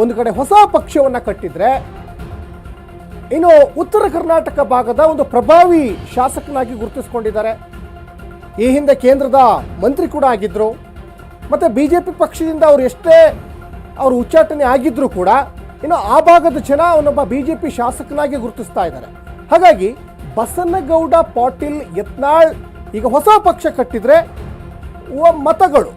ಒಂದು ಕಡೆ ಹೊಸ ಪಕ್ಷವನ್ನು ಕಟ್ಟಿದ್ರೆ, ಇನ್ನು ಉತ್ತರ ಕರ್ನಾಟಕ ಭಾಗದ ಒಂದು ಪ್ರಭಾವಿ ಶಾಸಕನಾಗಿ ಗುರುತಿಸಿಕೊಂಡಿದ್ದಾರೆ. ಈ ಹಿಂದೆ ಕೇಂದ್ರದ ಮಂತ್ರಿ ಕೂಡ ಆಗಿದ್ದರು ಮತ್ತು ಬಿ ಜೆ ಪಿ ಪಕ್ಷದಿಂದ ಅವರು ಎಷ್ಟೇ ಅವರು ಉಚ್ಚಾಟನೆ ಆಗಿದ್ದರೂ ಕೂಡ, ಇನ್ನು ಆ ಭಾಗದ ಜನ ಅವನೊಬ್ಬ ಬಿ ಜೆ ಪಿ ಶಾಸಕನಾಗಿ ಗುರುತಿಸ್ತಾ ಇದ್ದಾರೆ. ಹಾಗಾಗಿ ಬಸನ್ನಗೌಡ ಪಾಟೀಲ್ ಯತ್ನಾಳ್ ಈಗ ಹೊಸ ಪಕ್ಷ ಕಟ್ಟಿದರೆ ಮತಗಳು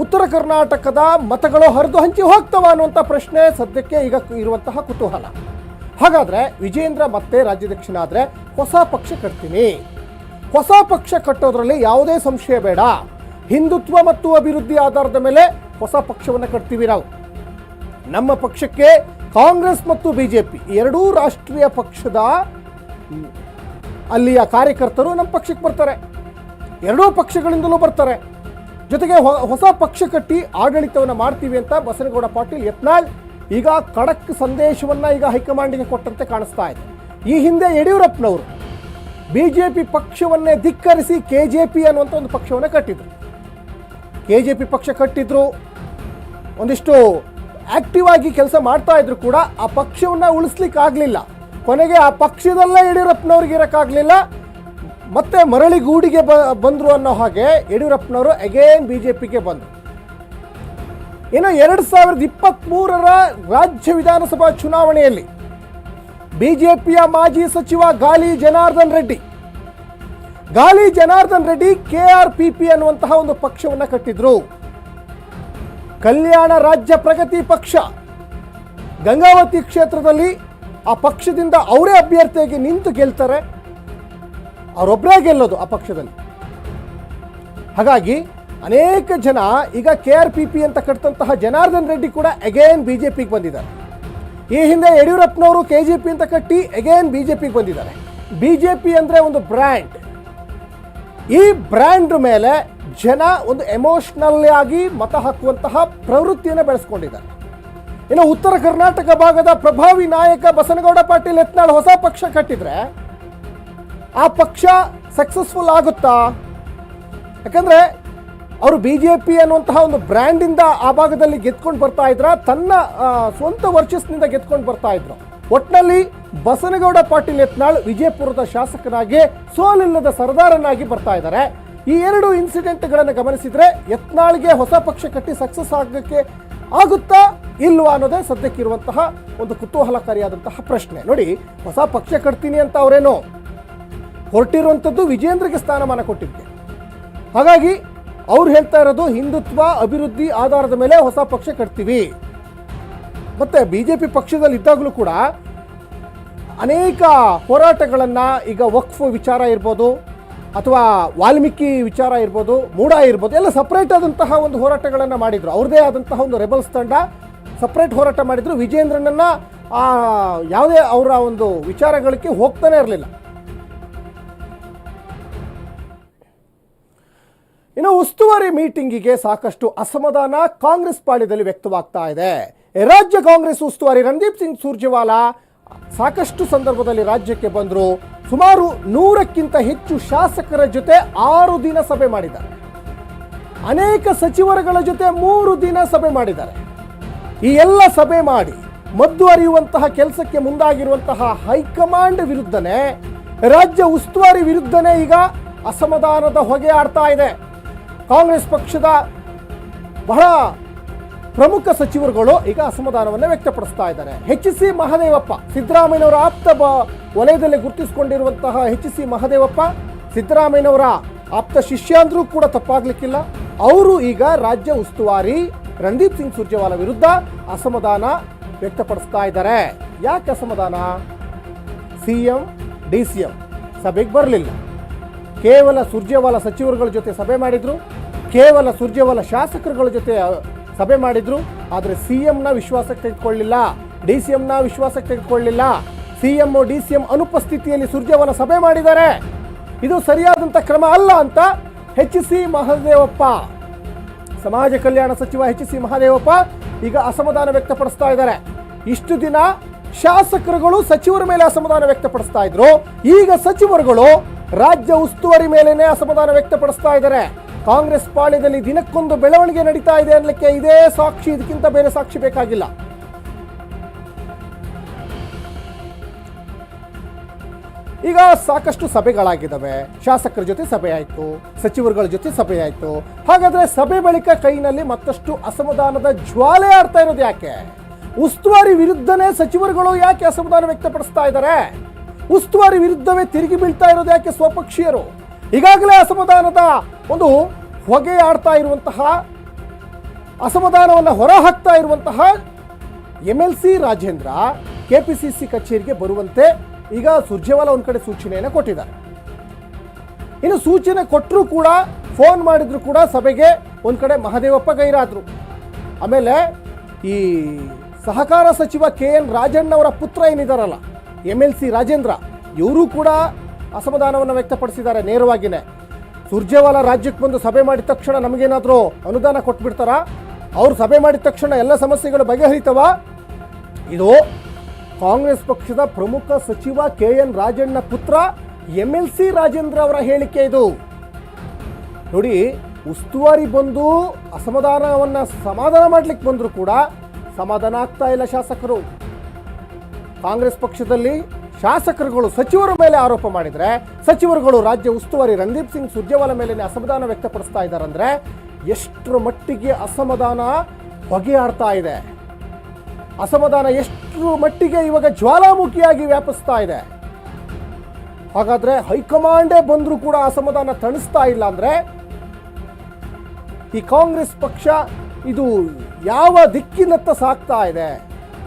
ಉತ್ತರ ಕರ್ನಾಟಕದ ಮತಗಳು ಹರಿದು ಹಂಚಿ ಹೋಗ್ತವ ಅನ್ನುವಂಥ ಪ್ರಶ್ನೆ ಸದ್ಯಕ್ಕೆ ಈಗ ಇರುವಂತಹ ಕುತೂಹಲ. ಹಾಗಾದರೆ ವಿಜೇಂದ್ರ ಮತ್ತೆ ರಾಜ್ಯಾಧ್ಯಕ್ಷನಾದರೆ ಹೊಸ ಪಕ್ಷ ಕಟ್ತೀನಿ. ಹೊಸ ಪಕ್ಷ ಕಟ್ಟೋದ್ರಲ್ಲಿ ಯಾವುದೇ ಸಂಶಯ ಬೇಡ. ಹಿಂದುತ್ವ ಮತ್ತು ಅಭಿವೃದ್ಧಿ ಆಧಾರದ ಮೇಲೆ ಹೊಸ ಪಕ್ಷವನ್ನು ಕಟ್ತೀವಿ ನಾವು. ನಮ್ಮ ಪಕ್ಷಕ್ಕೆ ಕಾಂಗ್ರೆಸ್ ಮತ್ತು ಬಿ ಜೆ ಪಿ ಎರಡೂ ರಾಷ್ಟ್ರೀಯ ಪಕ್ಷದ ಅಲ್ಲಿಯ ಕಾರ್ಯಕರ್ತರು ನಮ್ಮ ಪಕ್ಷಕ್ಕೆ ಬರ್ತಾರೆ. ಎರಡೂ ಪಕ್ಷಗಳಿಂದಲೂ ಬರ್ತಾರೆ. ಜೊತೆಗೆ ಹೊಸ ಪಕ್ಷ ಕಟ್ಟಿ ಆಡಳಿತವನ್ನು ಮಾಡ್ತೀವಿ ಅಂತ ಬಸನಗೌಡ ಪಾಟೀಲ್ ಯತ್ನಾಳ್ ಈಗ ಖಡಕ್ ಸಂದೇಶವನ್ನ ಈಗ ಹೈಕಮಾಂಡ್ಗೆ ಕೊಟ್ಟಂತೆ ಕಾಣಿಸ್ತಾ ಇದೆ. ಈ ಹಿಂದೆ ಯಡಿಯೂರಪ್ಪನವರು ಬಿಜೆಪಿ ಪಕ್ಷವನ್ನೇ ಧಿಕ್ಕರಿಸಿ ಕೆ ಜೆ ಪಿ ಅನ್ನುವಂಥ ಒಂದು ಪಕ್ಷವನ್ನು ಕಟ್ಟಿದ್ರು. ಕೆ ಜೆ ಪಿ ಪಕ್ಷ ಕಟ್ಟಿದ್ರು, ಒಂದಿಷ್ಟು ಆಕ್ಟಿವ್ ಆಗಿ ಕೆಲಸ ಮಾಡ್ತಾ ಇದ್ರು ಕೂಡ ಆ ಪಕ್ಷವನ್ನ ಉಳಿಸ್ಲಿಕ್ಕೆ ಆಗಲಿಲ್ಲ ಕೊನೆಗೆ ಆ ಪಕ್ಷದಲ್ಲೇ ಯಡಿಯೂರಪ್ಪನವ್ರಿಗೆ ಇರೋಕ್ಕಾಗಲಿಲ್ಲ. ಮತ್ತೆ ಮರಳಿ ಗೂಡಿಗೆ ಬ, ಬಂದರು ಅನ್ನೋ ಹಾಗೆ ಯಡಿಯೂರಪ್ಪನವರು ಅಗೇನ್ ಬಿ ಜೆ ಪಿಗೆ ಬಂದರು. ಇನ್ನು ಎರಡು ಸಾವಿರದ ಇಪ್ಪತ್ತ್ಮೂರರ ರಾಜ್ಯ ವಿಧಾನಸಭಾ ಚುನಾವಣೆಯಲ್ಲಿ ಬಿಜೆಪಿಯ ಮಾಜಿ ಸಚಿವ Gali Janardhan Reddy. Gali Janardhan Reddy K R P P ಅನ್ನುವಂತಹ ಒಂದು ಪಕ್ಷವನ್ನು ಕಟ್ಟಿದ್ರು. ಕಲ್ಯಾಣ ರಾಜ್ಯ ಪ್ರಗತಿ ಪಕ್ಷ. ಗಂಗಾವತಿ ಕ್ಷೇತ್ರದಲ್ಲಿ ಆ ಪಕ್ಷದಿಂದ ಅವರೇ ಅಭ್ಯರ್ಥಿಯಾಗಿ ನಿಂತು ಗೆಲ್ತಾರೆ. ಅವರೊಬ್ಬರೇ ಗೆಲ್ಲೋದು ಆ ಪಕ್ಷದಲ್ಲಿ. ಹಾಗಾಗಿ ಅನೇಕ ಜನ ಈಗ ಕೆ ಆರ್ ಪಿ ಪಿ ಅಂತ ಕಟ್ಟಿದಂತಹ ಜನಾರ್ದನ್ ರೆಡ್ಡಿ ಕೂಡ ಅಗೇನ್ ಬಿ ಜೆ ಪಿಗೆ ಬಂದಿದ್ದಾರೆ. ಈ ಹಿಂದೆ ಯಡಿಯೂರಪ್ಪನವರು ಕೆ ಜೆ ಪಿ ಅಂತ ಕಟ್ಟಿ ಅಗೇನ್ ಬಿ ಜೆ ಪಿಗೆ ಬಂದಿದ್ದಾರೆ. ಬಿ ಜೆ ಪಿ ಅಂದರೆ ಒಂದು ಬ್ರ್ಯಾಂಡ್. ಈ ಬ್ರ್ಯಾಂಡ್ ಮೇಲೆ ಜನ ಒಂದು ಎಮೋಷ್ನಲ್ ಆಗಿ ಮತ ಹಾಕುವಂತಹ ಪ್ರವೃತ್ತಿಯನ್ನು ಬೆಳೆಸ್ಕೊಂಡಿದ್ದಾರೆ. ಇನ್ನು ಉತ್ತರ ಕರ್ನಾಟಕ ಭಾಗದ ಪ್ರಭಾವಿ ನಾಯಕ ಬಸನಗೌಡ ಪಾಟೀಲ್ ಯತ್ನಾಳ್ ಹೊಸ ಪಕ್ಷ ಕಟ್ಟಿದ್ರೆ ಆ ಪಕ್ಷ ಸಕ್ಸಸ್ಫುಲ್ ಆಗುತ್ತಾ? ಯಾಕಂದರೆ ಅವರು ಬಿ ಜೆ ಪಿ ಅನ್ನುವಂತಹ ಒಂದು ಬ್ರ್ಯಾಂಡಿಂದ ಆ ಭಾಗದಲ್ಲಿ ಗೆದ್ಕೊಂಡು ಬರ್ತಾ ಇದ್ರ, ತನ್ನ ಸ್ವಂತ ವರ್ಚಸ್ನಿಂದ ಗೆದ್ಕೊಂಡು ಬರ್ತಾ ಇದ್ರು. ಒಟ್ನಲ್ಲಿ ಬಸನಗೌಡ ಪಾಟೀಲ್ ಯತ್ನಾಳ್ ವಿಜಯಪುರದ ಶಾಸಕನಾಗಿ, ಸೋಲಿಲ್ಲದ ಸರ್ದಾರನಾಗಿ ಬರ್ತಾ ಇದ್ದಾರೆ ಈ ಎರಡು ಇನ್ಸಿಡೆಂಟ್ಗಳನ್ನು ಗಮನಿಸಿದ್ರೆ ಯತ್ನಾಳ್ಗೆ ಹೊಸ ಪಕ್ಷ ಕಟ್ಟಿ ಸಕ್ಸಸ್ ಆಗಕ್ಕೆ ಆಗುತ್ತಾ ಇಲ್ವಾ ಅನ್ನೋದೇ ಸದ್ಯಕ್ಕಿರುವಂತಹ ಒಂದು ಕುತೂಹಲಕಾರಿಯಾದಂತಹ ಪ್ರಶ್ನೆ. ನೋಡಿ, ಹೊಸ ಪಕ್ಷ ಕಟ್ತೀನಿ ಅಂತ ಅವರೇನು ಹೊರಟಿರುವಂಥದ್ದು ವಿಜೇಂದ್ರಗೆ ಸ್ಥಾನಮಾನ ಕೊಟ್ಟಿದ್ದೆ. ಹಾಗಾಗಿ ಅವ್ರು ಹೇಳ್ತಾ ಇರೋದು ಹಿಂದುತ್ವ, ಅಭಿವೃದ್ಧಿ ಆಧಾರದ ಮೇಲೆ ಹೊಸ ಪಕ್ಷ ಕಟ್ತೀವಿ. ಮತ್ತೆ ಬಿ ಜೆ ಪಿ ಪಕ್ಷದಲ್ಲಿ ಇದ್ದಾಗಲೂ ಕೂಡ ಅನೇಕ ಹೋರಾಟಗಳನ್ನು ಈಗ ವಕ್ಫ್ ವಿಚಾರ ಇರ್ಬೋದು, ಅಥವಾ ವಾಲ್ಮೀಕಿ ವಿಚಾರ ಇರ್ಬೋದು ಮೂಡ ಇರ್ಬೋದು, ಎಲ್ಲ ಸಪ್ರೇಟ್ ಆದಂತಹ ಒಂದು ಹೋರಾಟಗಳನ್ನು ಮಾಡಿದ್ರು. ಅವ್ರದ್ದೇ ಆದಂತಹ ಒಂದು ರೆಬಲ್ಸ್ ತಂಡ ಸಪ್ರೇಟ್ ಹೋರಾಟ ಮಾಡಿದ್ರು. ವಿಜೇಂದ್ರನನ್ನು ಆ ಯಾವುದೇ ಅವರ ಒಂದು ವಿಚಾರಗಳಿಗೆ ಹೋಗ್ತಾನೆ ಇರಲಿಲ್ಲ. ಇನ್ನು ಉಸ್ತುವಾರಿ ಮೀಟಿಂಗಿಗೆ ಸಾಕಷ್ಟು ಅಸಮಾಧಾನ ಕಾಂಗ್ರೆಸ್ ಪಾಳ್ಯದಲ್ಲಿ ವ್ಯಕ್ತವಾಗ್ತಾ ಇದೆ. ರಾಜ್ಯ ಕಾಂಗ್ರೆಸ್ ಉಸ್ತುವಾರಿ ರಣದೀಪ್ ಸಿಂಗ್ ಸುರ್ಜೇವಾಲಾ ಸಾಕಷ್ಟು ಸಂದರ್ಭದಲ್ಲಿ ರಾಜ್ಯಕ್ಕೆ ಬಂದರು. ಸುಮಾರು ನೂರಕ್ಕಿಂತ ಹೆಚ್ಚು ಶಾಸಕರ ಜೊತೆ ಆರು ದಿನ ಸಭೆ ಮಾಡಿದ್ದಾರೆ. ಅನೇಕ ಸಚಿವರುಗಳ ಜೊತೆ ಮೂರು ದಿನ ಸಭೆ ಮಾಡಿದ್ದಾರೆ. ಈ ಎಲ್ಲ ಸಭೆ ಮಾಡಿ ಮದ್ದು ಅರಿಯುವಂತಹ ಕೆಲಸಕ್ಕೆ ಮುಂದಾಗಿರುವಂತಹ ಹೈಕಮಾಂಡ್ ವಿರುದ್ಧನೇ, ರಾಜ್ಯ ಉಸ್ತುವಾರಿ ವಿರುದ್ಧನೇ ಈಗ ಅಸಮಾಧಾನದ ಹೊಗೆ ಆಡ್ತಾ ಇದೆ. ಕಾಂಗ್ರೆಸ್ ಪಕ್ಷದ ಬಹಳ ಪ್ರಮುಖ ಸಚಿವರುಗಳು ಈಗ ಅಸಮಾಧಾನವನ್ನು ವ್ಯಕ್ತಪಡಿಸ್ತಾ ಇದ್ದಾರೆ. ಹೆಚ್ ಸಿ ಮಹದೇವಪ್ಪ, ಸಿದ್ದರಾಮಯ್ಯನವರ ಆಪ್ತ ವಲಯದಲ್ಲಿ ಗುರುತಿಸಿಕೊಂಡಿರುವಂತಹ ಎಚ್ ಸಿ ಮಹದೇವಪ್ಪ, ಸಿದ್ದರಾಮಯ್ಯನವರ ಆಪ್ತ ಶಿಷ್ಯ ಅಂದ್ರೂ ಕೂಡ ತಪ್ಪಾಗ್ಲಿಕ್ಕಿಲ್ಲ. ಅವರು ಈಗ ರಾಜ್ಯ ಉಸ್ತುವಾರಿ ರಣದೀಪ್ ಸಿಂಗ್ ಸುರ್ಜೇವಾಲ ವಿರುದ್ಧ ಅಸಮಾಧಾನ ವ್ಯಕ್ತಪಡಿಸ್ತಾ ಇದ್ದಾರೆ. ಯಾಕೆ ಅಸಮಾಧಾನ? C M, D C M ಸಭೆಗೆ ಬರಲಿಲ್ಲ. ಕೇವಲ ಸುರ್ಜೇವಾಲ ಸಚಿವರುಗಳ ಜೊತೆ ಸಭೆ ಮಾಡಿದ್ರು. ಕೇವಲ ಸುರ್ಜೇವಾಲ ಶಾಸಕರುಗಳ ಜೊತೆ ಸಭೆ ಮಾಡಿದ್ರು, ಆದರೆ ಸಿ ಎಂನ ವಿಶ್ವಾಸಕ್ಕೆ ತೆಗೆದುಕೊಳ್ಳಿಲ್ಲ. ಡಿ ಸಿ ಎಂನ ವಿಶ್ವಾಸಕ್ಕೆ ತೆಗೆದುಕೊಳ್ಳಿಲ್ಲ. C M D C M ಅನುಪಸ್ಥಿತಿಯಲ್ಲಿ ಸುರ್ಜೇವಾಲ ಸಭೆ ಮಾಡಿದ್ದಾರೆ. ಇದು ಸರಿಯಾದಂಥ ಕ್ರಮ ಅಲ್ಲ ಅಂತ ಎಚ್ ಸಿ ಮಹದೇವಪ್ಪ, ಸಮಾಜ ಕಲ್ಯಾಣ ಸಚಿವ ಎಚ್ ಸಿ ಮಹದೇವಪ್ಪ ಈಗ ಅಸಮಾಧಾನ ವ್ಯಕ್ತಪಡಿಸ್ತಾ ಇದ್ದಾರೆ. ಇಷ್ಟು ದಿನ ಶಾಸಕರುಗಳು ಸಚಿವರ ಮೇಲೆ ಅಸಮಾಧಾನ ವ್ಯಕ್ತಪಡಿಸ್ತಾ ಇದ್ರು. ಈಗ ಸಚಿವರುಗಳು ರಾಜ್ಯ ಉಸ್ತುವಾರಿ ಮೇಲೇನೆ ಅಸಮಾಧಾನ ವ್ಯಕ್ತಪಡಿಸ್ತಾ ಇದ್ದಾರೆ. ಕಾಂಗ್ರೆಸ್ ಪಾಳ್ಯದಲ್ಲಿ ದಿನಕ್ಕೊಂದು ಬೆಳವಣಿಗೆ ನಡೀತಾ ಇದೆ ಅನ್ನಲಿಕ್ಕೆ ಇದೇ ಸಾಕ್ಷಿ. ಇದಕ್ಕಿಂತ ಬೇರೆ ಸಾಕ್ಷಿ ಬೇಕಾಗಿಲ್ಲ. ಈಗ ಸಾಕಷ್ಟು ಸಭೆಗಳಾಗಿದ್ದಾವೆ. ಶಾಸಕರ ಜೊತೆ ಸಭೆ ಆಯಿತು, ಸಚಿವರುಗಳ ಜೊತೆ ಸಭೆ ಆಯಿತು. ಹಾಗಾದ್ರೆ ಸಭೆ ಬಳಿಕ ಕೈನಲ್ಲಿ ಮತ್ತಷ್ಟು ಅಸಮಾಧಾನದ ಜ್ವಾಲೆ ಆಡ್ತಾ ಇರೋದು ಯಾಕೆ? ಉಸ್ತುವಾರಿ ವಿರುದ್ಧನೇ ಸಚಿವರುಗಳು ಯಾಕೆ ಅಸಮಾಧಾನ ವ್ಯಕ್ತಪಡಿಸ್ತಾ ಇದ್ದಾರೆ? ಉಸ್ತುವಾರಿ ವಿರುದ್ಧವೇ ತಿರುಗಿ ಬೀಳ್ತಾ ಇರೋದು ಯಾಕೆ ಸ್ವಪಕ್ಷೀಯರು? ಈಗಾಗಲೇ ಅಸಮಾಧಾನದ ಒಂದು ಹೊಗೆ ಆಡ್ತಾ ಇರುವಂತಹ, ಅಸಮಾಧಾನವನ್ನು ಹೊರಹಾಕ್ತಾ ಇರುವಂತಹ M L C Rajendra K P C C ಕಚೇರಿಗೆ ಬರುವಂತೆ ಈಗ ಸುರ್ಜೇವಾಲ ಒಂದು ಕಡೆ ಸೂಚನೆಯನ್ನು ಕೊಟ್ಟಿದ್ದಾರೆ. ಇನ್ನು ಸೂಚನೆ ಕೊಟ್ಟರೂ ಕೂಡ, ಫೋನ್ ಮಾಡಿದ್ರು ಕೂಡ ಸಭೆಗೆ ಒಂದು ಕಡೆ ಮಹದೇವಪ್ಪ ಗೈರಾದ್ರು. ಆಮೇಲೆ ಈ ಸಹಕಾರ ಸಚಿವ ಕೆ ಎನ್ ರಾಜಣ್ಣವರ ಪುತ್ರ ಏನಿದಾರಲ್ಲ ಎಂ ಎಲ್ ಸಿ ರಾಜೇಂದ್ರ, ಇವರು ಕೂಡ ಅಸಮಾಧಾನವನ್ನು ವ್ಯಕ್ತಪಡಿಸಿದ್ದಾರೆ. ನೇರವಾಗಿಯೇ ಸುರ್ಜೇವಾಲ ರಾಜ್ಯಕ್ಕೆ ಬಂದು ಸಭೆ ಮಾಡಿದ ತಕ್ಷಣ ನಮಗೇನಾದರೂ ಅನುದಾನ ಕೊಟ್ಬಿಡ್ತಾರಾ? ಅವರು ಸಭೆ ಮಾಡಿದ ತಕ್ಷಣ ಎಲ್ಲ ಸಮಸ್ಯೆಗಳು ಬಗೆಹರಿತವ? ಇದು ಕಾಂಗ್ರೆಸ್ ಪಕ್ಷದ ಪ್ರಮುಖ ಸಚಿವ ಕೆ ಎನ್ ರಾಜಣ್ಣ ಪುತ್ರ, ಎಂ ಎಲ್ ಸಿ ರಾಜೇಂದ್ರ ಅವರ ಹೇಳಿಕೆ ಇದು. ನೋಡಿ, ಉಸ್ತುವಾರಿ ಬಂದು ಅಸಮಾಧಾನವನ್ನು ಸಮಾಧಾನ ಮಾಡ್ಲಿಕ್ಕೆ ಬಂದರೂ ಕೂಡ ಸಮಾಧಾನ ಆಗ್ತಾ ಇಲ್ಲ ಶಾಸಕರು. ಕಾಂಗ್ರೆಸ್ ಪಕ್ಷದಲ್ಲಿ ಶಾಸಕರುಗಳು ಸಚಿವರ ಮೇಲೆ ಆರೋಪ ಮಾಡಿದರೆ, ಸಚಿವರುಗಳು ರಾಜ್ಯ ಉಸ್ತುವಾರಿ ರಣದೀಪ್ ಸಿಂಗ್ ಸುರ್ಜೇವಾಲ ಮೇಲೆ ಅಸಮಾಧಾನ ವ್ಯಕ್ತಪಡಿಸ್ತಾ ಇದ್ದಾರಂದ್ರೆ, ಎಷ್ಟರ ಮಟ್ಟಿಗೆ ಅಸಮಾಧಾನ ಬಗೆಹಾಡ್ತಾ ಇದೆ? ಅಸಮಾಧಾನ ಎಷ್ಟರ ಮಟ್ಟಿಗೆ ಇವಾಗ ಜ್ವಾಲಾಮುಖಿಯಾಗಿ ವ್ಯಾಪಿಸ್ತಾ ಇದೆ? ಹಾಗಾದ್ರೆ ಹೈಕಮಾಂಡೇ ಬಂದರೂ ಕೂಡ ಅಸಮಾಧಾನ ತಣಿಸ್ತಾ ಇಲ್ಲ ಅಂದ್ರೆ, ಈ ಕಾಂಗ್ರೆಸ್ ಪಕ್ಷ ಇದು ಯಾವ ದಿಕ್ಕಿನತ್ತ ಸಾಗ್ತಾ ಇದೆ?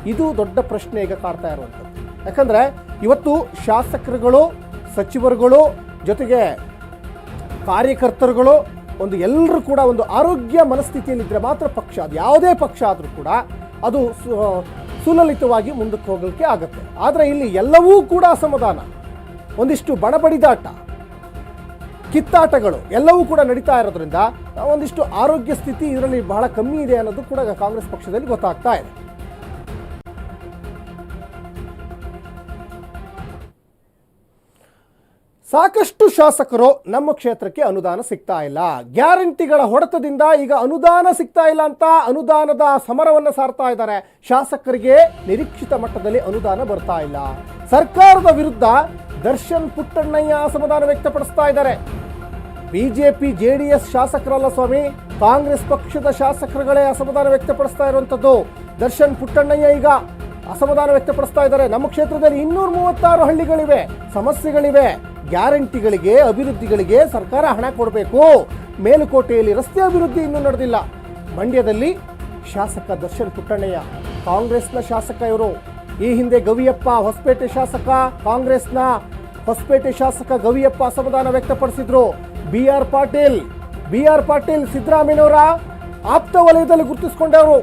ಇದು ದೊಡ್ಡ ಪ್ರಶ್ನೆ ಈಗ ಕಾಡ್ತಾ ಇರುವಂಥದ್ದು. ಯಾಕಂದ್ರೆ ಇವತ್ತು ಶಾಸಕರುಗಳು, ಸಚಿವರುಗಳು ಜೊತೆಗೆ ಕಾರ್ಯಕರ್ತರುಗಳು, ಒಂದು ಎಲ್ಲರೂ ಕೂಡ ಒಂದು ಆರೋಗ್ಯ ಮನಸ್ಥಿತಿಯಲ್ಲಿದ್ದರೆ ಮಾತ್ರ ಪಕ್ಷ, ಅದು ಯಾವುದೇ ಪಕ್ಷ ಆದರೂ ಕೂಡ ಅದು ಸುಲಲಿತವಾಗಿ ಮುಂದಕ್ಕೆ ಹೋಗಲಿಕ್ಕೆ ಆಗುತ್ತೆ. ಆದರೆ ಇಲ್ಲಿ ಎಲ್ಲವೂ ಕೂಡ ಅಸಮಾಧಾನ. ಒಂದಿಷ್ಟು ಬಡಬಡಿದಾಟ ಕಿತ್ತಾಟಗಳು ಎಲ್ಲವೂ ಕೂಡ ನಡೀತಾ ಇರೋದ್ರಿಂದ ಒಂದಿಷ್ಟು ಆರೋಗ್ಯ ಸ್ಥಿತಿ ಇದರಲ್ಲಿ ಬಹಳ ಕಮ್ಮಿ ಇದೆ ಅನ್ನೋದು ಕೂಡ ಕಾಂಗ್ರೆಸ್ ಪಕ್ಷದಲ್ಲಿ ಗೊತ್ತಾಗ್ತಾ ಇದೆ. ಸಾಕಷ್ಟು ಶಾಸಕರು ನಮ್ಮ ಕ್ಷೇತ್ರಕ್ಕೆ ಅನುದಾನ ಸಿಗ್ತಾ ಇಲ್ಲ. ಗ್ಯಾರಂಟಿಗಳ ಹೊಡೆತದಿಂದ ಈಗ ಅನುದಾನ ಸಿಗ್ತಾ ಇಲ್ಲ ಅಂತ ಅನುದಾನದ ಸಮರವನ್ನು ಸಾರ್ತಾ ಇದ್ದಾರೆ. ಶಾಸಕರಿಗೆ ನಿರೀಕ್ಷಿತ ಮಟ್ಟದಲ್ಲಿ ಅನುದಾನ ಬರ್ತಾ ಇಲ್ಲ. ಸರ್ಕಾರದ ವಿರುದ್ಧ ದರ್ಶನ್ ಪುಟ್ಟಣ್ಣಯ್ಯ ಅಸಮಾಧಾನ ವ್ಯಕ್ತಪಡಿಸ್ತಾ ಇದ್ದಾರೆ. ಬಿಜೆಪಿ ಎಸ್ ಶಾಸಕರಲ್ಲ ಸ್ವಾಮಿ, ಕಾಂಗ್ರೆಸ್ ಪಕ್ಷದ ಶಾಸಕರುಗಳೇ ಅಸಮಾಧಾನ ವ್ಯಕ್ತಪಡಿಸ್ತಾ ಇರುವಂಥದ್ದು. ದರ್ಶನ್ ಪುಟ್ಟಣ್ಣಯ್ಯ ಈಗ ಅಸಮಾಧಾನ ವ್ಯಕ್ತಪಡಿಸ್ತಾ ಇದ್ದಾರೆ. ನಮ್ಮ ಕ್ಷೇತ್ರದಲ್ಲಿ ಇನ್ನೂರ ಮೂವತ್ತಾರು ಹಳ್ಳಿಗಳಿವೆ. ಸಮಸ್ಯೆಗಳಿವೆ. ಗ್ಯಾರಂಟಿಗಳಿಗೆ, ಅಭಿವೃದ್ಧಿಗಳಿಗೆ ಸರ್ಕಾರ ಹಣ ಕೊಡಬೇಕು. ಮೇಲುಕೋಟೆಯಲ್ಲಿ ರಸ್ತೆ ಅಭಿವೃದ್ಧಿ ಇನ್ನೂ ನಡೆದಿಲ್ಲ. ಮಂಡ್ಯದಲ್ಲಿ ಶಾಸಕ ದರ್ಶನ್ ಪುಟ್ಟಣ್ಣಯ್ಯ, ಕಾಂಗ್ರೆಸ್ನ ಶಾಸಕ ಇವರು. ಈ ಹಿಂದೆ ಗವಿಯಪ್ಪ ಹೊಸಪೇಟೆ ಶಾಸಕ, ಕಾಂಗ್ರೆಸ್ನ ಹೊಸಪೇಟೆ ಶಾಸಕ ಗವಿಯಪ್ಪ ಅಸಮಾಧಾನ ವ್ಯಕ್ತಪಡಿಸಿದ್ರು. B R Patil, B R Patil ಸಿದ್ದರಾಮಯ್ಯನವರ ಆಪ್ತ ವಲಯದಲ್ಲಿ ಗುರುತಿಸಿಕೊಂಡವರು.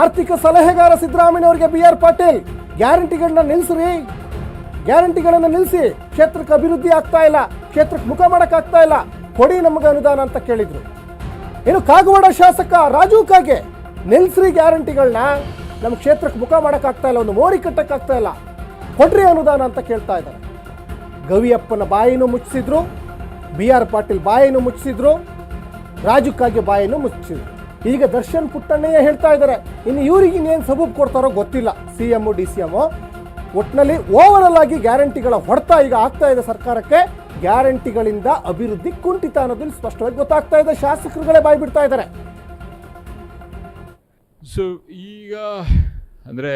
ಆರ್ಥಿಕ ಸಲಹೆಗಾರ ಸಿದ್ದರಾಮಯ್ಯನವರಿಗೆ ಬಿ ಆರ್ ಪಾಟೀಲ್. ಗ್ಯಾರಂಟಿಗಳನ್ನ ನಿಲ್ಲಿಸ್ರಿ ಗ್ಯಾರಂಟಿಗಳನ್ನು ನಿಲ್ಲಿಸಿ ಕ್ಷೇತ್ರಕ್ಕೆ ಅಭಿವೃದ್ಧಿ ಆಗ್ತಾ ಇಲ್ಲ, ಕ್ಷೇತ್ರಕ್ಕೆ ಮುಖ ಮಾಡಕ್ಕಾಗ್ತಾ ಇಲ್ಲ, ಕೊಡಿ ನಮಗೆ ಅನುದಾನ ಅಂತ ಕೇಳಿದ್ರು. ಇನ್ನು ಕಾಗವಾಡ ಶಾಸಕ ರಾಜು ಕಾಗೆ, ನಿಲ್ಸ್ರಿ ಗ್ಯಾರಂಟಿಗಳನ್ನ ನಮ್ಮ ಕ್ಷೇತ್ರಕ್ಕೆ ಮುಖ ಮಾಡಕ್ಕಾಗ್ತಾ ಇಲ್ಲ, ಒಂದು ಮೋರಿ ಕಟ್ಟಕ್ಕಾಗ್ತಾ ಇಲ್ಲ, ಕೊಡ್ರಿ ಅನುದಾನ ಅಂತ ಕೇಳ್ತಾ ಇದ್ದಾರೆ. ಗವಿಯಪ್ಪನ ಬಾಯಿನೂ ಮುಚ್ಚಿಸಿದ್ರು ಬಿ ಆರ್ ಪಾಟೀಲ್ ಬಾಯಿನೂ ಮುಚ್ಚಿಸಿದ್ರು ರಾಜುಕ್ಕಾಗಿ ಬಾಯಿನೂ ಮುಚ್ಚಿಸಿದ್ರು ಈಗ ದರ್ಶನ್ ಪುಟ್ಟಣ್ಣಯ್ಯ ಹೇಳ್ತಾ ಇದ್ದಾರೆ. ಇನ್ನು ಇವರಿಗೆ ಇನ್ನೇನು ಸಬೂಬ್ ಕೊಡ್ತಾರೋ ಗೊತ್ತಿಲ್ಲ. C M D C M ಒಟ್ಟಿನಲ್ಲಿ ಓವರಲ್ ಆಗಿ ಗ್ಯಾರಂಟಿಗಳ ಹೊಡೆತ ಈಗ ಆಗ್ತಾ ಇದೆ ಸರ್ಕಾರಕ್ಕೆ. ಗ್ಯಾರಂಟಿಗಳಿಂದ ಅಭಿವೃದ್ಧಿ ಕುಂಠಿತ ಅನ್ನೋದನ್ನು ಸ್ಪಷ್ಟವಾಗಿ ಗೊತ್ತಾಗ್ತಾ ಇದೆ. ಶಾಸಕರುಗಳೇ ಬಾಯಿ ಬಿಡ್ತಾ ಇದ್ದಾರೆ. ಸೊ ಈಗ ಅಂದರೆ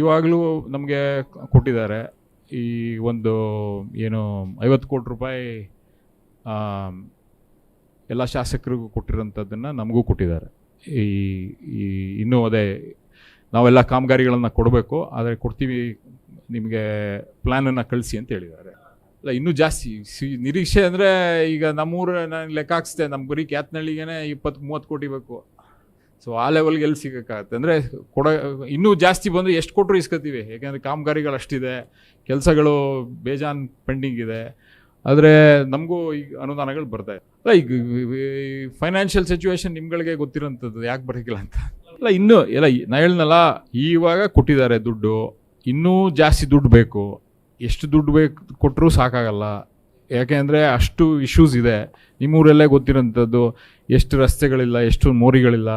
ಇವಾಗಲೂ ನಮಗೆ ಕೊಟ್ಟಿದ್ದಾರೆ. ಈ ಒಂದು ಏನು ಐವತ್ತು ಕೋಟಿ ರೂಪಾಯಿ ಎಲ್ಲ ಶಾಸಕರಿಗೂ ಕೊಟ್ಟಿರೋಂಥದ್ದನ್ನು ನಮಗೂ ಕೊಟ್ಟಿದ್ದಾರೆ. ಈ ಈ, ಇನ್ನೂ ಅದೇ ನಾವೆಲ್ಲ ಕಾಮಗಾರಿಗಳನ್ನು ಕೊಡಬೇಕು, ಆದರೆ ಕೊಡ್ತೀವಿ, ನಿಮಗೆ ಪ್ಲ್ಯಾನನ್ನು ಕಳಿಸಿ ಅಂತ ಹೇಳಿದ್ದಾರೆ. ಅಲ್ಲ, ಇನ್ನೂ ಜಾಸ್ತಿ, ಸಿ, ನಿರೀಕ್ಷೆ ಅಂದರೆ ಈಗ ನಮ್ಮೂರು ನಾನು ಲೆಕ್ಕ ಹಾಕ್ಸ್ದೆ ನಮ್ಮ ಬರೀ ಕ್ಯಾತ್ನಳ್ಳಿಗೆ ಇಪ್ಪತ್ತು, ಮೂವತ್ತು ಕೋಟಿ ಬೇಕು. ಸೊ ಆ ಲೆವೆಲ್ಗೆ ಎಲ್ಲಿ ಸಿಗೋಕ್ಕಾಗತ್ತೆ? ಅಂದರೆ ಕೊಡ, ಇನ್ನೂ ಜಾಸ್ತಿ ಬಂದರೆ ಎಷ್ಟು ಕೊಟ್ಟರು ಇಸ್ಕೋತೀವಿ? ಯಾಕೆಂದರೆ ಕಾಮಗಾರಿಗಳು ಅಷ್ಟಿದೆ ಕೆಲಸಗಳು ಬೇಜಾನ್ ಪೆಂಡಿಂಗ್ ಇದೆ. ಆದರೆ ನಮಗೂ ಈಗ ಅನುದಾನಗಳು ಬರ್ತಾ ಇದೆ. ಈಗ ಫೈನಾನ್ಷಿಯಲ್ ಸಿಚುವೇಶನ್ ನಿಮ್ಗಳಿಗೆ ಗೊತ್ತಿರೋಂಥದ್ದು ಯಾಕೆ ಬರೋಕ್ಕಿಲ್ಲ ಅಂತ? ಅಲ್ಲ, ಇನ್ನೂ, ಎಲ್ಲ ನಾ ಹೇಳ್ನಲ್ಲ ಇವಾಗ ಕೊಟ್ಟಿದ್ದಾರೆ ದುಡ್ಡು, ಇನ್ನೂ ಜಾಸ್ತಿ ದುಡ್ಡು ಬೇಕು. ಎಷ್ಟು ದುಡ್ಡು ಬೇಕು ಕೊಟ್ಟರೂ ಸಾಕಾಗಲ್ಲ. ಯಾಕೆಂದರೆ ಅಷ್ಟು ಇಶ್ಯೂಸ್ ಇದೆ. ನಿಮ್ಮೂರಲ್ಲೇ ಗೊತ್ತಿರೋಂಥದ್ದು, ಎಷ್ಟು ರಸ್ತೆಗಳಿಲ್ಲ, ಎಷ್ಟು ಮೋರಿಗಳಿಲ್ಲ.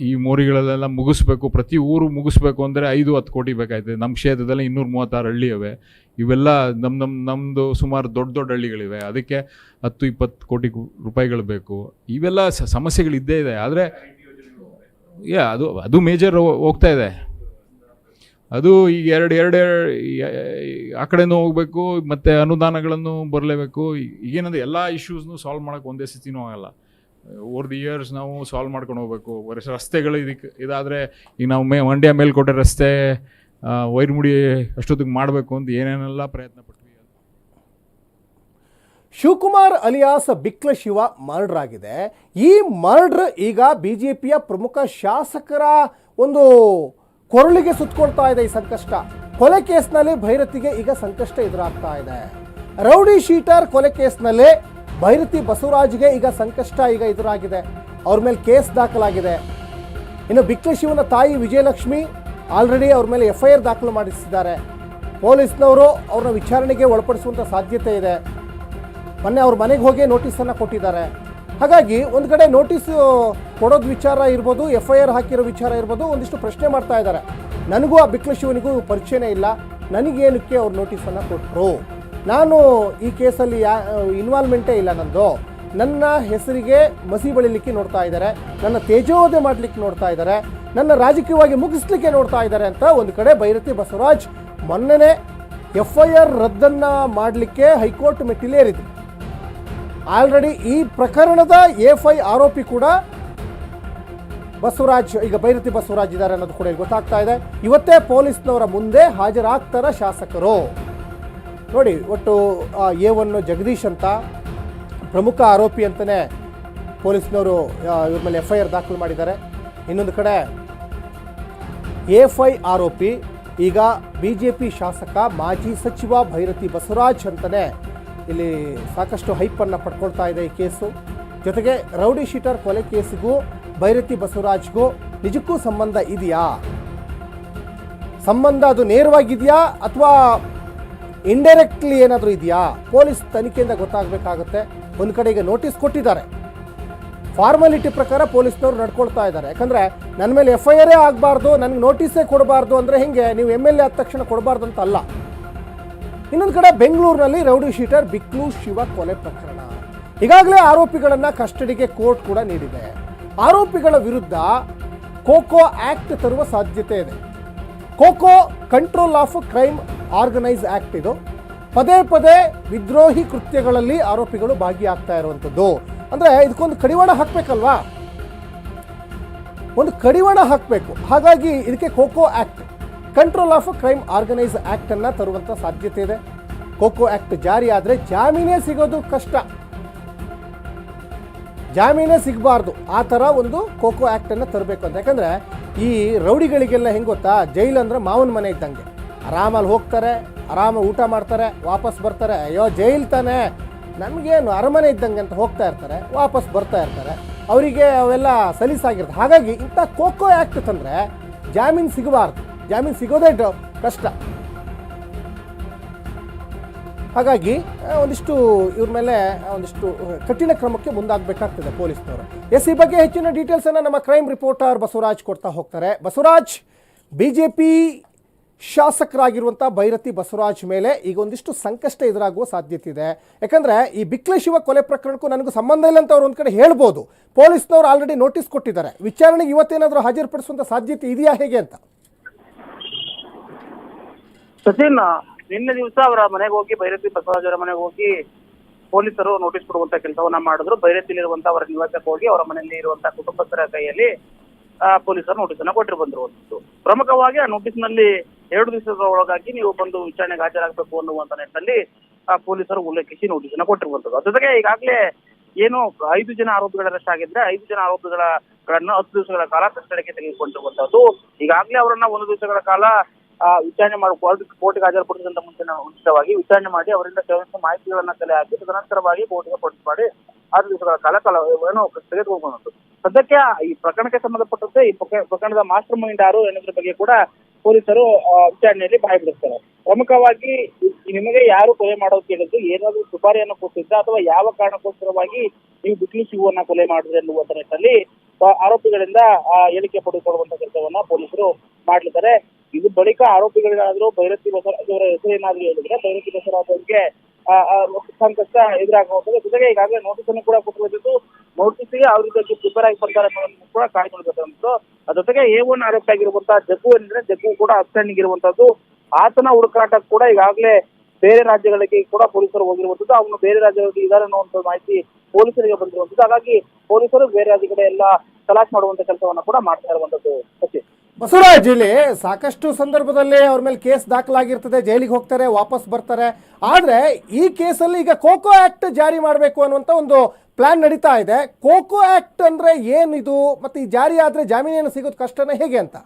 ಈ ಮೋರಿಗಳಲ್ಲೆಲ್ಲ ಮುಗಿಸ್ಬೇಕು, ಪ್ರತಿ ಊರು ಮುಗಿಸ್ಬೇಕು ಅಂದರೆ ಐದು, ಹತ್ತು ಕೋಟಿ ಬೇಕಾಯ್ತದೆ. ನಮ್ಮ ಕ್ಷೇತ್ರದಲ್ಲಿ ಇನ್ನೂರು ಮೂವತ್ತಾರು ಹಳ್ಳಿ ಇವೆ. ಇವೆಲ್ಲ ನಮ್ಮ ನಮ್ಮ ನಮ್ಮದು ಸುಮಾರು ದೊಡ್ಡ ದೊಡ್ಡ ಹಳ್ಳಿಗಳಿವೆ. ಅದಕ್ಕೆ ಹತ್ತು, ಇಪ್ಪತ್ತು ಕೋಟಿ ರೂಪಾಯಿಗಳು ಬೇಕು. ಇವೆಲ್ಲ ಸಮಸ್ಯೆಗಳಿದ್ದೇ ಇದೆ. ಆದರೆ, ಯಾ, ಅದು ಅದು ಮೇಜರ್ ಹೋಗ್ತಾ ಇದೆ. ಅದು ಈಗ ಎರಡು ಎರಡು ಆ ಕಡೆನೂ ಹೋಗಬೇಕು, ಮತ್ತು ಅನುದಾನಗಳನ್ನು ಬರಲೇಬೇಕು. ಈಗೇನಂದ್ರೆ ಎಲ್ಲ ಇಶ್ಯೂಸ್ನು ಸಾಲ್ವ್ ಮಾಡೋಕ್ಕೆ ಒಂದೇ ಸ್ಥಿತಿನೂ ಆಗಲ್ಲ. ಓವರ್ ದಿ ಇಯರ್ಸ್ ನಾವು ಸಾಲ್ವ್ ಮಾಡ್ಕೊಂಡು ಹೋಗ್ಬೇಕು. ವರ್ಷ ರಸ್ತೆಗಳು ಇದಕ್ಕೆ ಇದಾದರೆ ಈಗ ನಾವು ಮೇ ಮಂಡ್ಯ ಮೇಲ್ಕೋಟೆ ರಸ್ತೆ ವೈರ್ಮುಡಿ ಅಷ್ಟೊತ್ತಿಗೆ ಮಾಡಬೇಕು ಅಂತ ಏನೇನೆಲ್ಲ ಪ್ರಯತ್ನ ಪಟ್ವಿ ಶಿವಕುಮಾರ್ ಅಲಿಯಾಸ್ ಬಿಕ್ಲ ಶಿವ ಮರ್ಡರ್ ಆಗಿದೆ ಈ ಮರ್ಡರ್ ಈಗ ಬಿ ಜೆ ಪಿಯ ಪ್ರಮುಖ ಶಾಸಕರ ಒಂದು ಕೊರಳಿಗೆ ಸುತ್ತಕೊಳ್ತಾ ಇದೆ ಈ ಸಂಕಷ್ಟ. ಕೊಲೆ ಕೇಸ್ನಲ್ಲಿ ಭೈರತಿಗೆ ಈಗ ಸಂಕಷ್ಟ ಎದುರಾಗ್ತಾ ಇದೆ. ರೌಡಿ ಶೀಟರ್ ಕೊಲೆ ಕೇಸ್ನಲ್ಲಿ ಭೈರತಿ ಬಸವರಾಜ್ಗೆ ಈಗ ಸಂಕಷ್ಟ ಈಗ ಎದುರಾಗಿದೆ. ಅವ್ರ ಮೇಲೆ ಕೇಸ್ ದಾಖಲಾಗಿದೆ. ಇನ್ನು ಬಿಕ್ಕೆ ಶಿವನ ತಾಯಿ ವಿಜಯಲಕ್ಷ್ಮಿ ಆಲ್ರೆಡಿ ಅವ್ರ ಮೇಲೆ ಎಫ್ ಐ ಆರ್ ದಾಖಲು ಮಾಡಿಸಿದ್ದಾರೆ. ಪೊಲೀಸ್ನವರು ಅವ್ರನ್ನ ವಿಚಾರಣೆಗೆ ಒಳಪಡಿಸುವಂಥ ಸಾಧ್ಯತೆ ಇದೆ. ಮೊನ್ನೆ ಅವ್ರ ಮನೆಗೆ ಹೋಗಿ ನೋಟಿಸನ್ನು ಕೊಟ್ಟಿದ್ದಾರೆ. ಹಾಗಾಗಿ ಒಂದು ಕಡೆ ನೋಟಿಸ್ ಕೊಡೋದು ವಿಚಾರ ಇರ್ಬೋದು ಎಫ್ ಐ ಆರ್ ಹಾಕಿರೋ ವಿಚಾರ ಇರ್ಬೋದು, ಒಂದಿಷ್ಟು ಪ್ರಶ್ನೆ ಮಾಡ್ತಾ ಇದ್ದಾರೆ. ನನಗೂ ಆ ಬಿಕ್ಲ ಶಿವನಿಗೂ ಪರಿಚಯನೇ ಇಲ್ಲ. ನನಗೇನಕ್ಕೆ ಅವ್ರು ನೋಟಿಸನ್ನು ಕೊಟ್ಟರು ನಾನು ಈ ಕೇಸಲ್ಲಿ ಯಾ ಇನ್ವಾಲ್ವ್ಮೆಂಟೇ ಇಲ್ಲ ನಂದು. ನನ್ನ ಹೆಸರಿಗೆ ಮಸಿ ಬಳಿಲಿಕ್ಕೆ ನೋಡ್ತಾ ಇದ್ದಾರೆ. ನನ್ನ ತೇಜೋದಯ ಮಾಡಲಿಕ್ಕೆ ನೋಡ್ತಾ ಇದ್ದಾರೆ. ನನ್ನ ರಾಜಕೀಯವಾಗಿ ಮುಗಿಸ್ಲಿಕ್ಕೆ ನೋಡ್ತಾ ಇದ್ದಾರೆ ಅಂತ ಒಂದು ಕಡೆ ಭೈರತಿ ಬಸವರಾಜ್ ಮೊನ್ನೆ ಎಫ್ ಐ ಆರ್ ರದ್ದನ್ನು ಮಾಡಲಿಕ್ಕೆ ಹೈಕೋರ್ಟ್ ಮೆಟ್ಟಿಲೇರಿದೆ ಆಲ್ರೆಡಿ ಈ ಪ್ರಕರಣದ ಎಫ್ ಐ ಆರೋಪಿ ಕೂಡ ಬಸವರಾಜ್, ಈಗ ಭೈರತಿ ಬಸವರಾಜ್ ಇದ್ದಾರೆ ಅನ್ನೋದು ಕೂಡ ಗೊತ್ತಾಗ್ತಾ ಇದೆ. ಇವತ್ತೇ ಪೊಲೀಸ್ನವರ ಮುಂದೆ ಹಾಜರಾಗ್ತಾರ ಶಾಸಕರು. ನೋಡಿ, ಒಟ್ಟು ಎ ಒನ್ ಜಗದೀಶ್ ಅಂತ ಪ್ರಮುಖ ಆರೋಪಿ ಅಂತಲೇ ಪೊಲೀಸ್ನವರು ಇವ್ರ ಮೇಲೆ ಎಫ್ ಐ ಆರ್ ದಾಖಲು ಮಾಡಿದ್ದಾರೆ. ಇನ್ನೊಂದು ಕಡೆ ಎಫ್ ಐ ಆರೋಪಿ, ಈಗ ಬಿ ಜೆ ಪಿ ಶಾಸಕ ಮಾಜಿ ಸಚಿವ ಭೈರತಿ ಬಸವರಾಜ್ ಅಂತಲೇ ಇಲ್ಲಿ ಸಾಕಷ್ಟು ಹೈಪನ್ನು ಪಡ್ಕೊಳ್ತಾ ಇದೆ ಈ ಕೇಸು. ಜೊತೆಗೆ ರೌಡಿ ಶೀಟರ್ ಕೊಲೆ ಕೇಸಿಗೂ, ಭೈರತಿ ಬಸವರಾಜ್ಗೂ ನಿಜಕ್ಕೂ ಸಂಬಂಧ ಇದೆಯಾ? ಸಂಬಂಧ ಅದು ನೇರವಾಗಿದೆಯಾ ಅಥವಾ ಇಂಡೈರೆಕ್ಟ್ಲಿ ಏನಾದರೂ ಇದೆಯಾ? ಪೊಲೀಸ್ ತನಿಖೆಯಿಂದ ಗೊತ್ತಾಗಬೇಕಾಗುತ್ತೆ. ಒಂದು ಕಡೆಗೆ ನೋಟಿಸ್ ಕೊಟ್ಟಿದ್ದಾರೆ. ಫಾರ್ಮಾಲಿಟಿ ಪ್ರಕಾರ ಪೊಲೀಸ್ನವರು ನಡ್ಕೊಳ್ತಾ ಇದ್ದಾರೆ. ಯಾಕಂದರೆ ನನ್ನ ಮೇಲೆ ಎಫ್ ಐ ಆರೇ ಆಗಬಾರ್ದು, ನನಗೆ ನೋಟಿಸೇ ಕೊಡಬಾರ್ದು ಅಂದರೆ ಹೇಗೆ? ನೀವು ಎಂ ಎಲ್ ಎ ಆದ ತಕ್ಷಣ ಕೊಡಬಾರ್ದು ಅಂತ ಅಲ್ಲ. ಇನ್ನೊಂದು ಕಡೆ ಬೆಂಗಳೂರಿನಲ್ಲಿ ರೌಡಿ ಶೀಟರ್ ಬಿಕ್ಲು ಶಿವ ಕೊಲೆ ಪ್ರಕರಣ. ಈಗಾಗಲೇ ಆರೋಪಿಗಳನ್ನು ಕಸ್ಟಡಿಗೆ ಕೋರ್ಟ್ ಕೂಡ ನೀಡಿದೆ. ಆರೋಪಿಗಳ ವಿರುದ್ಧ ಕೋಕೋ ಆ್ಯಕ್ಟ್ ತರುವ ಸಾಧ್ಯತೆ ಇದೆ. KCOCA control of crime organise act ಇದು. ಪದೇ ಪದೇ ವಿದ್ರೋಹಿ ಕೃತ್ಯಗಳಲ್ಲಿ ಆರೋಪಿಗಳು ಭಾಗಿಯಾಗ್ತಾ ಇರುವಂಥದ್ದು. ಅಂದರೆ ಇದಕ್ಕೊಂದು ಕಡಿವಾಣ ಹಾಕಬೇಕಲ್ವಾ? ಒಂದು ಕಡಿವಾಣ ಹಾಕಬೇಕು. ಹಾಗಾಗಿ ಇದಕ್ಕೆ KCOCA act control of crime organise act ಅನ್ನ ತರುವಂತ ಸಾಧ್ಯತೆ ಇದೆ. ಕೋಕೋ ಆಕ್ಟ್ ಜಾರಿ ಆದರೆ ಜಾಮೀನೇ ಸಿಗೋದು ಕಷ್ಟ. ಜಾಮೀನೇ ಸಿಗಬಾರ್ದು. ಆ ಥರ ಒಂದು ಕೋಕೋ ಆ್ಯಕ್ಟನ್ನು ತರಬೇಕು ಅಂತ. ಯಾಕಂದ್ರೆ ಈ ರೌಡಿಗಳಿಗೆಲ್ಲ ಹೆಂಗೆ ಗೊತ್ತಾ? ಜೈಲ್ ಅಂದ್ರೆ ಮಾವನ ಮನೆ ಇದ್ದಂಗೆ. ಆರಾಮಲ್ಲಿ ಹೋಗ್ತಾರೆ, ಆರಾಮ ಊಟ ಮಾಡ್ತಾರೆ, ವಾಪಸ್ ಬರ್ತಾರೆ. ಅಯ್ಯೋ, ಜೈಲ್ ತಾನೆ. ನಮಗೇನು ಅರಮನೆ ಇದ್ದಂಗೆ ಅಂತ ಹೋಗ್ತಾ ಇರ್ತಾರೆ, ವಾಪಸ್ ಬರ್ತಾ ಇರ್ತಾರೆ. ಅವರಿಗೆ ಅವೆಲ್ಲ ಸಲೀಸಾಗಿರುತ್ತೆ. ಹಾಗಾಗಿ ಇಂಥ ಖೋಖೋ ಆ್ಯಕ್ಟ್ ತಂದರೆ ಜಾಮೀನು ಸಿಗಬಾರ್ದು. ಜಾಮೀನು ಸಿಗೋದೇ ಕಷ್ಟ. ಹಾಗಾಗಿ ಒಂದಿಷ್ಟು ಇವ್ರ ಮೇಲೆ ಒಂದಿಷ್ಟು ಕಠಿಣ ಕ್ರಮಕ್ಕೆ ಮುಂದಾಗಬೇಕಾಗ್ತದೆ ಪೊಲೀಸ್ನವರು. ಎಸ್, ಈ ಬಗ್ಗೆ ಹೆಚ್ಚಿನ ಡೀಟೇಲ್ಸನ್ನು ನಮ್ಮ ಕ್ರೈಮ್ ರಿಪೋರ್ಟರ್ ಬಸವರಾಜ್ ಕೊಡ್ತಾ ಹೋಗ್ತಾರೆ. ಬಸವರಾಜ್ ಬಿಜೆಪಿ ಶಾಸಕರಾಗಿರುವಂಥ ಭೈರತಿ ಬಸವರಾಜ್ ಮೇಲೆ ಈಗ ಒಂದಿಷ್ಟು ಸಂಕಷ್ಟ ಎದುರಾಗುವ ಸಾಧ್ಯತೆ ಇದೆ ಯಾಕಂದ್ರೆ ಈ ಬಿಕ್ಲೆ ಶಿವ ಕೊಲೆ ಪ್ರಕರಣಕ್ಕೂ ನನಗೂ ಸಂಬಂಧ ಇಲ್ಲ ಅಂತ ಅವರು ಒಂದು ಕಡೆ ಹೇಳ್ಬೋದು. ಪೊಲೀಸ್ನವರು ಆಲ್ರೆಡಿ ನೋಟಿಸ್ ಕೊಟ್ಟಿದ್ದಾರೆ. ವಿಚಾರಣೆಗೆ ಇವತ್ತೇನಾದರೂ ಹಾಜರುಪಡಿಸುವಂಥ ಸಾಧ್ಯತೆ ಇದೆಯಾ ಹೇಗೆ ಅಂತ? ಸಚಿನ್, ನಿನ್ನೆ ದಿವಸ ಅವರ ಮನೆಗೆ ಹೋಗಿ ಭೈರತಿ ಬಸವರಾಜ್ ಅವರ ಮನೆಗೆ ಹೋಗಿ ಪೊಲೀಸರು ನೋಟಿಸ್ ಕೊಡುವಂತ ಕೆಲಸವನ್ನ ಮಾಡಿದ್ರು. ಭೈರತಿಲಿರುವಂತ ಅವರ ನಿವಾಸಕ್ಕೆ ಹೋಗಿ ಅವರ ಮನೆಯಲ್ಲಿ ಇರುವಂತಹ ಕುಟುಂಬಸ್ಥರ ಕೈಯಲ್ಲಿ ಪೊಲೀಸರು ನೋಟಿಸ್ ಅನ್ನ ಕೊಟ್ಟಿರು ಬಂದಿರುವಂತದ್ದು ಪ್ರಮುಖವಾಗಿ ಆ ನೋಟಿಸ್ನಲ್ಲಿ ಎರಡು ದಿವಸದ ಒಳಗಾಗಿ ನೀವು ಬಂದು ವಿಚಾರಣೆಗೆ ಹಾಜರಾಗಬೇಕು ಅನ್ನುವಂತ ನಿಟ್ಟಿನಲ್ಲಿ ಪೊಲೀಸರು ಉಲ್ಲೇಖಿಸಿ ನೋಟಿಸ್ ಅನ್ನ ಕೊಟ್ಟಿರುವಂತದ್ದು ಜೊತೆಗೆ ಈಗಾಗಲೇ ಏನು ಐದು ಜನ ಆರೋಪಿಗಳ ಅರೆಸ್ಟ್ ಆಗಿದ್ರೆ ಐದು ಜನ ಆರೋಪಿಗಳ ಗಳನ್ನ ಹತ್ತು ದಿವಸಗಳ ಕಾಲ ಕಸ್ಟಡಿಗೆ ತೆಗೆದುಕೊಂಡಿರುವಂತದ್ದು ಈಗಾಗಲೇ ಅವರನ್ನ ಒಂದು ದಿವಸಗಳ ಕಾಲ ವಿಚಾರಣೆ ಮಾಡಿ ಕೋರ್ಟ್ಗೆ ಹಾಜರುಪಡಿಸಿದಂತ ಮುಂಚಿನ ಮುಂಚಿತವಾಗಿ ವಿಚಾರಣೆ ಮಾಡಿ ಅವರಿಂದ ಕೆಲವೊಂದು ಮಾಹಿತಿಗಳನ್ನ ಕಲೆ ಹಾಕಿ ತದನಂತರವಾಗಿ ಕೋರ್ಟ್ಗೆ ಪಡಿಸ್ ಮಾಡಿ ಆರು ದಿವಸಗಳ ಕಾಲ ಕಾಲ ಏನು ಸದ್ಯಕ್ಕೆ ಈ ಪ್ರಕರಣಕ್ಕೆ ಸಂಬಂಧಪಟ್ಟಂತೆ ಈ ಪ್ರಕರಣದ ಮಾಸ್ಟರ್ ಮೈಂಡ್ ಯಾರು ಎನ್ನುವುದ್ರ ಬಗ್ಗೆ ಕೂಡ ಪೊಲೀಸರು ವಿಚಾರಣೆಯಲ್ಲಿ ಬಾಯಿ ಬಿಡಿಸ್ತಾರೆ ಪ್ರಮುಖವಾಗಿ ನಿಮಗೆ ಯಾರು ಕೊಲೆ ಮಾಡೋದು ಕೇಳಿದ್ದು, ಏನಾದ್ರೂ ಸುಪಾರಿಯನ್ನು ಕೊಟ್ಟಿದ್ದ ಅಥವಾ ಯಾವ ಕಾರಣಕ್ಕೋಸ್ಕರವಾಗಿ ನೀವು ಬಿಟ್ಲಿ ಶಿವನ್ನ ಕೊಲೆ ಮಾಡಿದ್ರೆ ಎನ್ನುವಂತ ನಿಟ್ಟಿನಲ್ಲಿ ಆರೋಪಿಗಳಿಂದ, ಆ, ಹೇಳಿಕೆ ಪಡೆದುಕೊಳ್ಳುವಂತ ಕೆಲಸವನ್ನ ಪೊಲೀಸರು ಮಾಡಲಿದ್ದಾರೆ. ಇದು ಬಳಿಕ ಆರೋಪಿಗಳಿಗಾದ್ರೂ ಭೈರತಿ ಬಸವರಾಜ್ ಅವರ ಹೆಸರು ಏನಾದ್ರು ಹೇಳಿದ್ರೆ ಭೈರತಿ ಬಸವರಾಜ್ ಅವರಿಗೆ ಸಂಕಷ್ಟ ಎದುರಾಗುವಂಥದ್ದು. ಜೊತೆಗೆ ಈಗಾಗಲೇ ನೋಟಿಸ್ ಅನ್ನು ಕೂಡ ಕೊಟ್ಟಿರುವುದು ನೋಟಿಸ್ಗೆ ಅವ್ರ ಜೊತೆ ಪ್ರಿಪೇರ್ ಆಗಿ ಬರ್ತಾರೆ ಅನ್ನೋದನ್ನು ಕೂಡ ಕಾಯ್ದುಕೊಳ್ಬೇಕಾದಂತು ಅದ್ರ ಜೊತೆಗೆ ಎ ಒನ್ ಅರೆಸ್ಟ್ ಆಗಿರುವಂತಹ ಜಗ್ಗು ಅಂದ್ರೆ ಜಗ್ಗು ಕೂಡ ಅಪ್ಸ್ಟ್ಯಾಂಡಿಂಗ್ ಇರುವಂತದ್ದು ಆತನ ಹುಡುಕಾಟ ಕೂಡ ಈಗಾಗಲೇ ಬೇರೆ ರಾಜ್ಯಗಳಿಗೆ ಕೂಡ ಪೊಲೀಸರು ಹೋಗಿರುವಂತದ್ದು ಅವನು ಬೇರೆ ರಾಜ್ಯಗಳಿಗೆ ಇದ್ದಾರೆ ಅನ್ನುವಂತ ಮಾಹಿತಿ ಪೊಲೀಸರಿಗೆ ಬಂದಿರುವಂತದ್ದು ಹಾಗಾಗಿ ಪೊಲೀಸರು ಬೇರೆ ರಾಜ್ಯ ಕಡೆ ಎಲ್ಲ ತಲಾಶ್ ಮಾಡುವಂತ ಕೆಲಸವನ್ನ ಕೂಡ ಮಾಡ್ತಾ ಇರುವಂತದ್ದು ಬಸವರಾಜ್ ಸಾಕಷ್ಟು ಸಂದರ್ಭದಲ್ಲಿ ಅವ್ರ ಮೇಲೆ ಕೇಸ್ ದಾಖಲಾಗಿರ್ತದೆ, ಜೈಲಿಗೆ ಹೋಗ್ತಾರೆ, ವಾಪಸ್ ಬರ್ತಾರೆ. ಆದರೆ ಈ ಕೇಸಲ್ಲಿ ಈಗ ಕೋಕೋ ಆಕ್ಟ್ ಜಾರಿ ಮಾಡಬೇಕು ಅನ್ನುವಂತ ಒಂದು ಪ್ಲಾನ್ ನಡೀತಾ ಇದೆ. ಕೋಕೋ ಆಕ್ಟ್ ಅಂದ್ರೆ ಏನಿದು? ಮತ್ತೆ ಈ ಜಾರಿ ಆದ್ರೆ ಜಾಮೀನೇನು ಸಿಗೋದು ಕಷ್ಟನೇ ಹೇಗೆ ಅಂತ?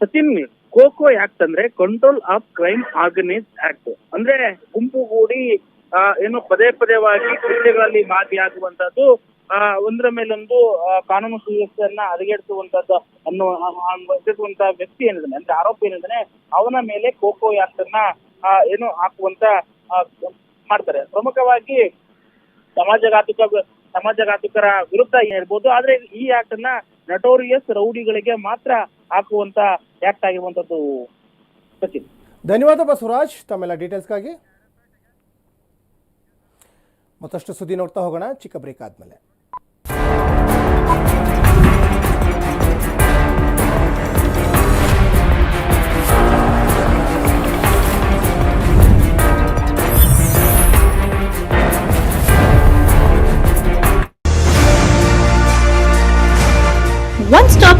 ಸಚಿನ್ ಕೋಕೋ ಆಕ್ಟ್ ಅಂದ್ರೆ control of crime organise act ಅಂದ್ರೆ ಗುಂಪುಗೂಡಿ ಏನು ಪದೇ ಪದೇವಾಗಿ ಕೃತ್ಯಗಳಲ್ಲಿ ಭಾಗಿಯಾಗುವಂತದ್ದು ಒಂದರ ಮೇಲೊಂದು ಕಾನೂನು ಸುವ್ಯವಸ್ಥೆಯನ್ನ ಹದಗೆಡಿಸುವಂತದ್ದು ಅನ್ನೋ ಎದುರಿಸುವಂತ ವ್ಯಕ್ತಿ ಏನಿದ್ದಾನೆ ಅಂದ್ರೆ ಆರೋಪಿ ಏನಿದ್ದಾನೆ ಅವನ ಮೇಲೆ ಕೋಕೋ ಆ, ಏನು ಹಾಕುವಂತ ಮಾಡ್ತಾರೆ. ಪ್ರಮುಖವಾಗಿ ಸಮಾಜಘಾತುಕ ಸಮಾಜಘಾತುಕರ ವಿರುದ್ಧ ಇರ್ಬೋದು ಆದ್ರೆ ಈ ಆಕ್ಟ್ ಅನ್ನ ನಟೋರಿಯಸ್ ರೌಡಿಗಳಿಗೆ ಮಾತ್ರ ಹಾಕುವಂತ ಆಕ್ಟ್ ಆಗಿರುವಂತದ್ದು ಸಚಿನ್. ಧನ್ಯವಾದ ಬಸವರಾಜ್ ತಮ್ಮೆಲ್ಲ ಡೀಟೇಲ್ಸ್ಗಾಗಿ ಮತ್ತಷ್ಟು ಸುದ್ದಿ ನೋಡ್ತಾ ಹೋಗೋಣ ಚಿಕ್ಕ ಬ್ರೇಕ್ ಆದ್ಮೇಲೆ.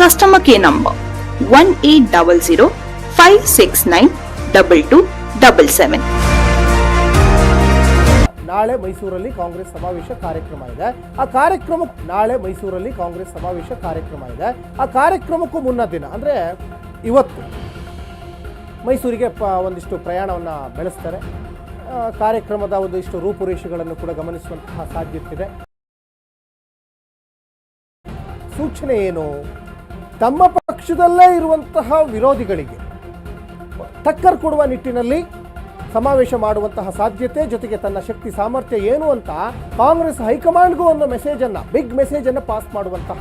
Customer care number 1800 569 2277. ನಾಳೆ ಮೈಸೂರಲ್ಲಿ ಕಾಂಗ್ರೆಸ್ ಸಮಾವೇಶ ಕಾರ್ಯಕ್ರಮ ಇದೆ. ಆ ಕಾರ್ಯಕ್ರಮ ನಾಳೆ ಮೈಸೂರಲ್ಲಿ ಕಾಂಗ್ರೆಸ್ ಸಮಾವೇಶ ಕಾರ್ಯಕ್ರಮ ಇದೆ. ಆ ಕಾರ್ಯಕ್ರಮಕ್ಕೂ ಮುನ್ನ ದಿನ, ಅಂದ್ರೆ ಇವತ್ತು ಮೈಸೂರಿಗೆ ಒಂದಿಷ್ಟು ಪ್ರಯಾಣವನ್ನು ಬೆಳೆಸ್ತಾರೆ. ಕಾರ್ಯಕ್ರಮದ ಒಂದಿಷ್ಟು ರೂಪುರೇಷೆಗಳನ್ನು ಕೂಡ ಗಮನಿಸುವಂತಹ ಸಾಧ್ಯತೆ ಇದೆ. ಸೂಚನೆ ಏನು? ತಮ್ಮ ಪಕ್ಷದಲ್ಲೇ ಇರುವಂತಹ ವಿರೋಧಿಗಳಿಗೆ ಟಕ್ಕರ್ ಕೊಡುವ ನಿಟ್ಟಿನಲ್ಲಿ ಸಮಾವೇಶ ಮಾಡುವಂತಹ ಸಾಧ್ಯತೆ ಜೊತೆಗೆ ತನ್ನ ಶಕ್ತಿ ಸಾಮರ್ಥ್ಯ ಏನು ಅಂತ ಕಾಂಗ್ರೆಸ್ ಹೈಕಮಾಂಡ್ಗೂ ಒಂದು ಮೆಸೇಜ್ ಅನ್ನ ಬಿಗ್ ಮೆಸೇಜ್ ಅನ್ನು ಪಾಸ್ ಮಾಡುವಂತಹ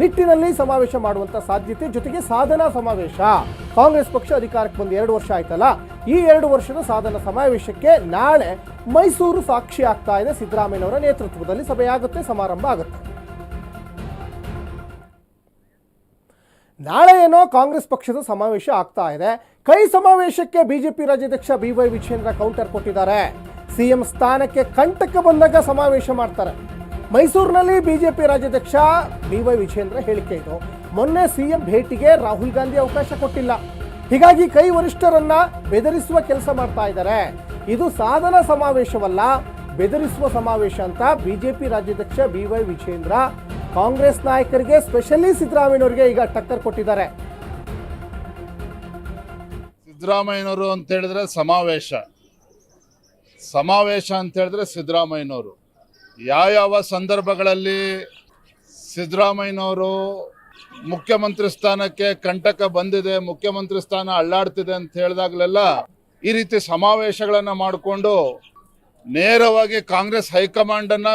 ನಿಟ್ಟಿನಲ್ಲಿ ಸಮಾವೇಶ ಮಾಡುವಂತಹ ಸಾಧ್ಯತೆ ಜೊತೆಗೆ ಸಾಧನಾ ಸಮಾವೇಶ. ಕಾಂಗ್ರೆಸ್ ಪಕ್ಷ ಅಧಿಕಾರಕ್ಕೆ ಬಂದು ಎರಡು ವರ್ಷ ಆಯ್ತಲ್ಲ, ಈ ಎರಡು ವರ್ಷದ ಸಾಧನ ಸಮಾವೇಶಕ್ಕೆ ನಾಳೆ ಮೈಸೂರು ಸಾಕ್ಷಿ ಆಗ್ತಾ ಇದೆ ಸಿದ್ದರಾಮಯ್ಯನವರ ನೇತೃತ್ವದಲ್ಲಿ. ಸಭೆಯಾಗುತ್ತೆ, ಸಮಾರಂಭ ಆಗುತ್ತೆ. ನಾಳೆ ಏನೋ ಕಾಂಗ್ರೆಸ್ ಪಕ್ಷದ ಸಮಾವೇಶ ಆಗ್ತಾ ಇದೆ. ಕೈ ಸಮಾವೇಶಕ್ಕೆ ಬಿಜೆಪಿ ರಾಜ್ಯಾಧ್ಯಕ್ಷ ಬಿ ವೈ ವಿಜೇಂದ್ರ ಕೌಂಟರ್ ಕೊಟ್ಟಿದ್ದಾರೆ. ಸಿಎಂ ಸ್ಥಾನಕ್ಕೆ ಕಂಟಕ ಬಂದಾಗ ಸಮಾವೇಶ ಮಾಡ್ತಾರೆ. ಮೈಸೂರಿನಲ್ಲಿ ಬಿಜೆಪಿ ರಾಜ್ಯಾಧ್ಯಕ್ಷ ಬಿ ವೈ ವಿಜೇಂದ್ರ ಹೇಳಿಕೆ ಇದು. ಮೊನ್ನೆ ಸಿಎಂ ಭೇಟಿಗೆ ರಾಹುಲ್ ಗಾಂಧಿ ಅವಕಾಶ ಕೊಟ್ಟಿಲ್ಲ. ಹೀಗಾಗಿ ಕೈ ವರಿಷ್ಠರನ್ನ ಬೆದರಿಸುವ ಕೆಲಸ ಮಾಡ್ತಾ ಇದ್ದಾರೆ. ಇದು ಸಾಧನ ಸಮಾವೇಶವಲ್ಲ, ಬೆದರಿಸುವ ಸಮಾವೇಶ ಅಂತ ಬಿಜೆಪಿ ರಾಜ್ಯಾಧ್ಯಕ್ಷ ಬಿ ವೈ ವಿಜೇಂದ್ರ ಕಾಂಗ್ರೆಸ್ ನಾಯಕರಿಗೆ ಸ್ಪೆಷಲಿ ಸಿದ್ದರಾಮಯ್ಯನವರಿಗೆ ಈಗ ಟಕ್ಕರ್ ಕೊಟ್ಟಿದ್ದಾರೆ. ಸಿದ್ದರಾಮಯ್ಯನವರು ಅಂತ ಹೇಳಿದ್ರೆ ಸಮಾವೇಶ. ಸಮಾವೇಶ ಅಂತ ಹೇಳಿದ್ರೆ ಸಿದ್ದರಾಮಯ್ಯನವರು. ಯಾವ್ಯಾವ ಸಂದರ್ಭಗಳಲ್ಲಿ ಸಿದ್ದರಾಮಯ್ಯನವರು ಮುಖ್ಯಮಂತ್ರಿ ಸ್ಥಾನಕ್ಕೆ ಕಂಟಕ ಬಂದಿದೆ, ಮುಖ್ಯಮಂತ್ರಿ ಸ್ಥಾನ ಅಳ್ಳಾಡ್ತಿದೆ ಅಂತ ಹೇಳಿದಾಗಲೆಲ್ಲ ಈ ರೀತಿ ಸಮಾವೇಶಗಳನ್ನು ಮಾಡಿಕೊಂಡು ನೇರವಾಗಿ ಕಾಂಗ್ರೆಸ್ ಹೈಕಮಾಂಡನ್ನ